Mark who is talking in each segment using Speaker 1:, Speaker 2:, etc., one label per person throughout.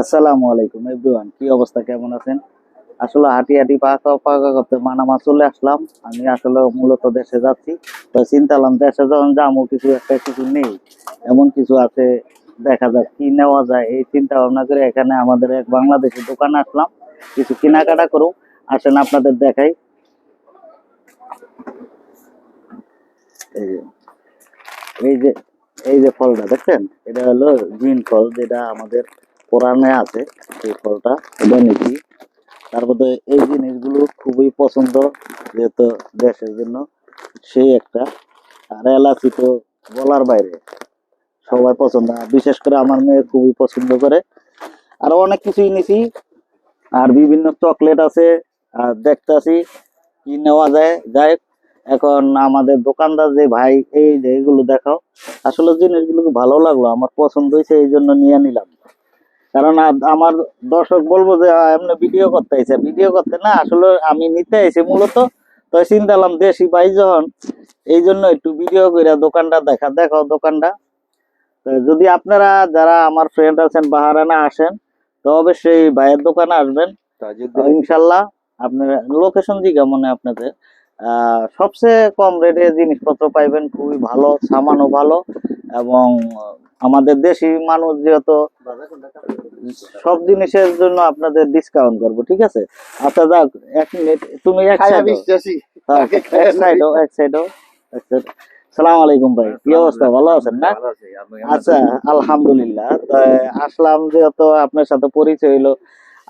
Speaker 1: আসসালামু আলাইকুম, এভরিওয়ান, কি অবস্থা, কেমন আছেন? আসলে হাঁটি হাঁটি পাকা পাকা করতে মানামা চলে আসলাম। আমি আসলে মূলত দেশে যাচ্ছি, তো দেশে যখন যাব, কিছু একটা কিছু নেই, এমন কিছু আছে, দেখা যাক কি নেওয়া যায়। এই চিন্তা ভাবনা করে এখানে আমাদের এক বাংলাদেশি দোকানে আসলাম, কিছু কেনাকাটা করুক। আসেন, আপনাদের দেখাই। এই যে এই যে ফলটা, দেখছেন? এটা হলো জিন ফল, যেটা আমাদের কোরআনে আছে সেই ফলটা, এটা নিচ্ছি তারপরে এই জিনিসগুলো খুবই পছন্দ, যেহেতু দেশের জন্য সেই একটা। আর এলাচি তো বলার বাইরে, সবাই পছন্দ। বিশেষ করে আমার মেয়ে খুবই পছন্দ করে। আর অনেক কিছুই নিছি। আর বিভিন্ন চকলেট আছে, আর দেখতেছি কি নেওয়া যায়। যাই এখন আমাদের দোকানদার যে ভাই, এই যে এগুলো দেখাও। আসলে জিনিসগুলো ভালো লাগল, আমার পছন্দ হয়েছে, এই জন্য নিয়ে নিলাম। কারণ আমার দর্শক বলব যে এমনি ভিডিও করতে আইছে। ভিডিও করতে না আসলে আমি নিতে আইছি মূলত। তো চিন্তা করলাম দেশি ভাই যখন এই জন্য একটু ভিডিও করে দোকানটা দেখা দেখাও দোকানটা। তো যদি আপনারা যারা আমার ফ্রেন্ড আছেন বাহারানা আসেন তো অবশ্যই ভাইয়ের দোকানে আসবেন। ইনশাল্লাহ আপনার লোকেশন দিকে মনে আপনাদের আহ, সবচেয়ে কম রেটে জিনিসপত্র পাইবেন খুবই ভালো সামানও ভালো এবং আমাদের দেশি মানুষ যেহেতু সব জিনিসের জন্য আপনাদের ডিসকাউন্ট করব ঠিক আছে? আচ্ছা যাক এক মিনিট তুমি এক সাইড এক সাইড এক সাইড সালাম আলাইকুম ভাই কি অবস্থা? ভালো আছেন না? আচ্ছা আলহামদুলিল্লাহ। আসলাম যেহেতু আপনার সাথে পরিচয় হইল।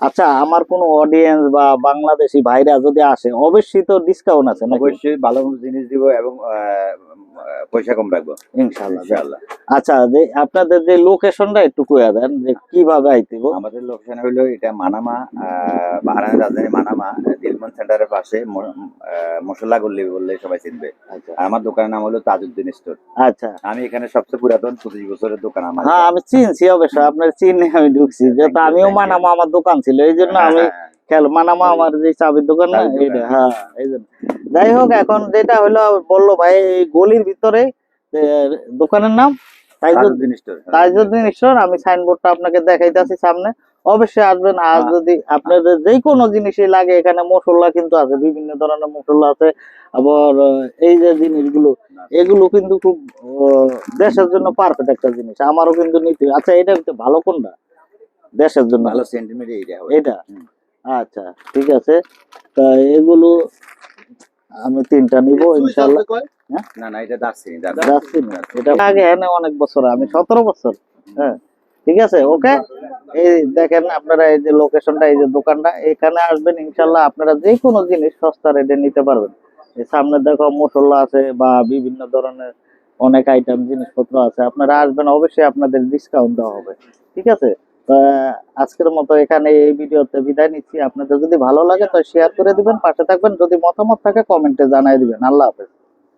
Speaker 1: আচ্ছা আমার কোনো অডিয়েন্স বা বাংলাদেশি ভাইরা যদি আসে অবশ্যই তো ডিসকাউন্ট আছে
Speaker 2: অবশ্যই ভালো জিনিস দিব এবং পয়সা কম রাখব।
Speaker 1: ইনশাআল্লাহ। আচ্ছা যে আপনাদের যে লোকেশনটা একটু কইয়া দেন যে কীভাবে আইতিব
Speaker 2: আমাদের লোকেশন হলো এটা মানামা আহ, বাহারানের রাজধানী মানামা দিলমন সেন্টারের পাশে মশলা গল্লি বললে সবাই চিনবে।
Speaker 1: আচ্ছা।
Speaker 2: আমার দোকানের নাম হলো তাজউদ্দিন স্টোর
Speaker 1: আচ্ছা।
Speaker 2: আমি এখানে সবচেয়ে পুরাতন পঁচিশ বছরের দোকান আমার।
Speaker 1: হ্যাঁ আমি চিনছি অবশ্য আপনার চিনে আমি ঢুকছি যেহেতু আমিও মানামা আমার দোকান ছিল এই জন্য আমি
Speaker 2: হ্যাঁ,
Speaker 1: খেয়াল মানামা আমার যে চাবির দোকান না এইটা হ্যাঁ এই জন্য যাই হোক এখন যেটা হলো বলল ভাই এই গলির ভিতরে দোকানের নাম তাইজুদ্দিন
Speaker 2: স্টোর।
Speaker 1: আমি সাইনবোর্ডটা আপনাকে দেখাইতেছি সামনে। অবশ্যই আসবেন। আর
Speaker 2: হ্যাঁ।
Speaker 1: যদি আপনাদের যে কোনো জিনিসই লাগে এখানে মশলা কিন্তু আছে বিভিন্ন ধরনের মশলা আছে। আবার এই যে জিনিসগুলো এগুলো কিন্তু খুব দেশের জন্য পারফেক্ট একটা জিনিস। আমারও কিন্তু নিতে আচ্ছা এটা ভালো কোনটা? দেশের জন্য।
Speaker 2: ভালো সেন্টিমিটার এটা।
Speaker 1: আচ্ছা ঠিক আছে। তা এগুলো আমি তিনটা নিব ইনশাল্লাহ।
Speaker 2: না না এটা দার্সিনি
Speaker 1: যাচ্ছি এটা আগে এনে অনেক বছর আমি সতেরো বছর। হ্যাঁ ঠিক আছে ওকে? এই দেখেন আপনারা এই যে লোকেশনটা এই যে দোকানটা এখানে আসবেন ইনশাল্লাহ আপনারা যে কোনো জিনিস সস্তা রেটে নিতে পারবেন। এই সামনে দেখো মশলা আছে বা বিভিন্ন ধরনের অনেক আইটেম জিনিসপত্র আছে। আপনারা আসবেন অবশ্যই আপনাদের ডিসকাউন্ট দেওয়া হবে। ঠিক আছে? আজকের মতো এখানে এই ভিডিওতে বিদায় নিচ্ছি। আপনাদের যদি ভালো লাগে তো শেয়ার করে দিবেন, পাশে থাকবেন। যদি মতামত থাকে কমেন্টে জানাই দিবেন। আল্লাহ হাফেজ।